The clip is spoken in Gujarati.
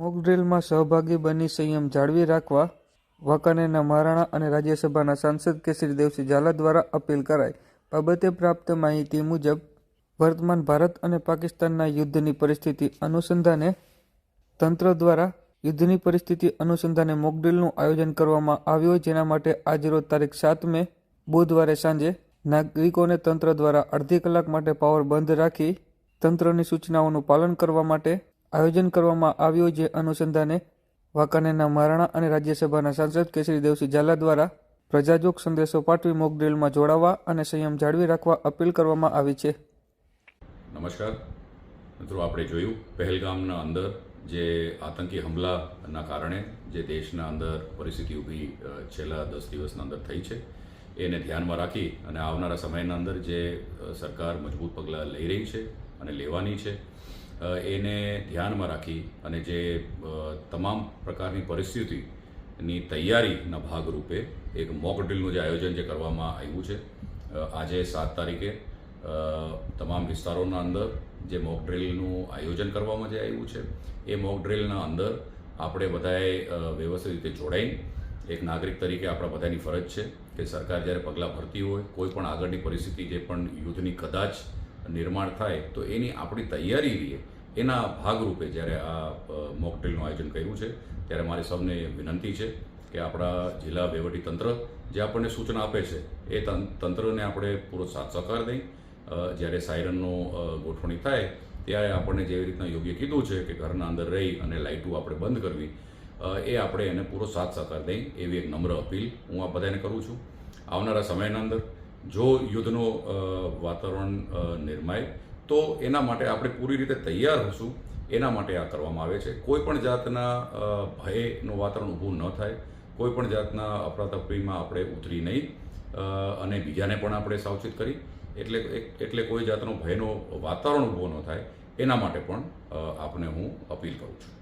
મોક ડ્રીલમાં સહભાગી બની સંયમ જાળવી રાખવા વાંકાનેરના મહારાણા અને રાજ્યસભાના સાંસદ કેસરી દેવસિંહ ઝાલા દ્વારા અપીલ કરાઈ. બાબતે પ્રાપ્ત માહિતી મુજબ, વર્તમાન ભારત અને પાકિસ્તાનના યુદ્ધની પરિસ્થિતિ અનુસંધાને તંત્ર દ્વારા યુદ્ધની પરિસ્થિતિ અનુસંધાને મોકડ્રીલનું આયોજન કરવામાં આવ્યું, જેના માટે આજરોજ તારીખ સાત મે, બુધવારે સાંજે નાગરિકોને તંત્ર દ્વારા અડધી કલાક માટે પાવર બંધ રાખી તંત્રની સૂચનાઓનું પાલન કરવા માટે આયોજન કરવામાં આવ્યું જે અનુસંધાને વાંકાનેરના મહારાણા અને રાજ્યસભાના સાંસદ કેસરી દેવસિંહ ઝાલા દ્વારા પ્રજાજોગ સંદેશો પાઠવી મોકડ્રીલમાં જોડાવા અને સંયમ જાળવી રાખવા અપીલ કરવામાં આવી છે. નમસ્કાર. મિત્રો, આપણે જોયું પહેલગામના અંદર જે આતંકી હુમલાના કારણે જે દેશના અંદર પરિસ્થિતિ ઊભી છેલ્લા દસ દિવસના અંદર થઈ છે. એને ધ્યાનમાં રાખી અને આવનારા સમયના અંદર જે સરકાર મજબૂત પગલાં લઈ રહી છે અને લેવાની છે. એને ધ્યાનમાં રાખી અને જે તમામ પ્રકારની પરિસ્થિતિની તૈયારીના ભાગરૂપે એક મોક ડ્રીલનું જે આયોજન જે કરવામાં આવ્યું છે આજે સાત તારીખે તમામ વિસ્તારોના અંદર જે મોક ડ્રિલનું આયોજન કરવામાં જે આવ્યું છે, એ મોક ડ્રિલના અંદર આપણે બધાએ વ્યવસ્થિત રીતે જોડાઈ એક નાગરિક તરીકે આપણા બધાની ફરજ છે કે સરકાર જ્યારે પગલાં ભરતી હોય, કોઈ પણ આગળની પરિસ્થિતિ, જે પણ યુદ્ધની કદાચ નિર્માણ થાય, તો એની આપણી તૈયારી રહીએ એના ભાગરૂપે જ્યારે આ મોકટેલનું આયોજન કર્યું છે, ત્યારે મારી સૌને વિનંતી છે કે આપણા જિલ્લા વહીવટી તંત્ર જે આપણને સૂચના આપે છે, એ તંત્રને આપણે પૂરો સાથ સહકાર દઈ જ્યારે સાયરનનો ગોઠવણી થાય, ત્યારે આપણને જેવી રીતના યોગ્ય કીધું છે કે ઘરના અંદર રહી અને લાઇટો આપણે બંધ કરવી એ આપણે એને પૂરો સાથ સહકાર દઈ એવી એક નમ્ર અપીલ હું આ બધાને કરું છું. આવનારા સમયના અંદર જો યુદ્ધનો વાતાવરણ નિર્માય, તો એના માટે આપણે પૂરી રીતે તૈયાર હશું. એના માટે આ કરવામાં આવે છે. કોઈ પણ જાતના ભયનું વાતાવરણ ઊભું ન થાય. કોઈ પણ જાતના અફરાતફરીમાં આપણે ઉતરી નહીં. અને બીજાને પણ આપણે સાવચેત કરી. એટલે એટલે કોઈ જાતનો ભયનો વાતાવરણ ઊભો ન થાય. એના માટે પણ આપને હું અપીલ કરું છું.